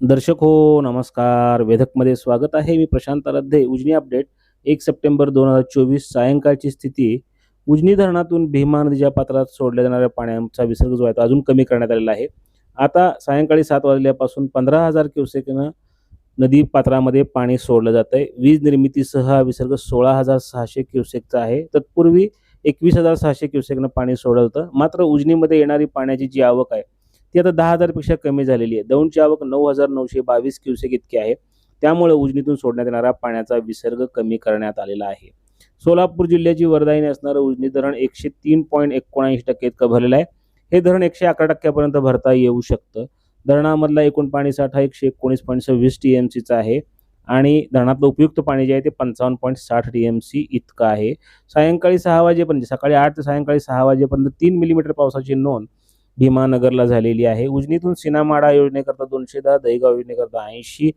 दर्शक हो नमस्कार. वेधकमध्ये स्वागत आहे. मी प्रशांत रद्दे उजनी अपडेट. एक सप्टेंबर दोन हजार चोवीस सायंकाळची स्थिती. उजनी धरणातून भीमा नदीच्या पात्रात सोडल्या जाणाऱ्या पाण्याचा विसर्ग जो आहे तो अजून कमी करण्यात आलेला आहे. आता सायंकाळी सात वाजल्यापासून पंधरा हजार क्युसेकनं नदी पात्रामध्ये पाणी सोडलं जात आहे वीज निर्मितीसह हा विसर्ग सोळा हजार सहाशे क्युसेकचा आहे. तत्पूर्वी एकवीस हजार सहाशे क्युसेकनं पाणी सोडलं होतं. मात्र उजनीमध्ये येणारी पाण्याची जी आवक आहे ती आता दहा हजारपेक्षा कमी झालेली आहे. दौंडची आवक नऊ हजार नऊशे बावीस क्युसेक इतकी आहे. त्यामुळे उजनीतून सोडण्यात येणारा पाण्याचा विसर्ग कमी करण्यात आलेला आहे. सोलापूर जिल्ह्याची वरदायीने असणारं उजनी धरण एकशे तीन पॉईंट एकोणऐंशी टक्के इतकं भरलेलं आहे. हे धरण एकशे अकरा टक्क्यापर्यंत भरता येऊ शकतं. धरणामधला एकूण पाणी साठा एकशे एकोणीस पॉईंट सव्वीस टी एम सीचा आहे. आणि धरणातलं उपयुक्त पाणी जे आहे ते पंचावन्न पॉईंट साठ टी एम सी इतकं आहे. सायंकाळी सहा वाजेपर्यंत सकाळी आठ ते सायंकाळी सहा वाजेपर्यंत तीन मिलीमीटर पावसाची नोंद भीमानगरला झालेली आहे. उजनीतून सिनामाडा योजनेकरता दोनशे दहा दहीगाव योजनेकरता ऐंशी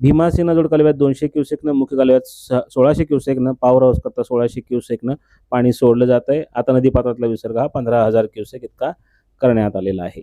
भीमा जोड कालव्यात दोनशे क्युसेकनं मुख्य कालव्यात स सोळाशे क्युसेकनं पॉवर हाऊस करता सोळाशे क्युसेकनं पाणी सोडलं जात आहे आता नदीपात्रातला विसर्ग हा पंधरा हजार क्युसेक इतका करण्यात आलेला आहे.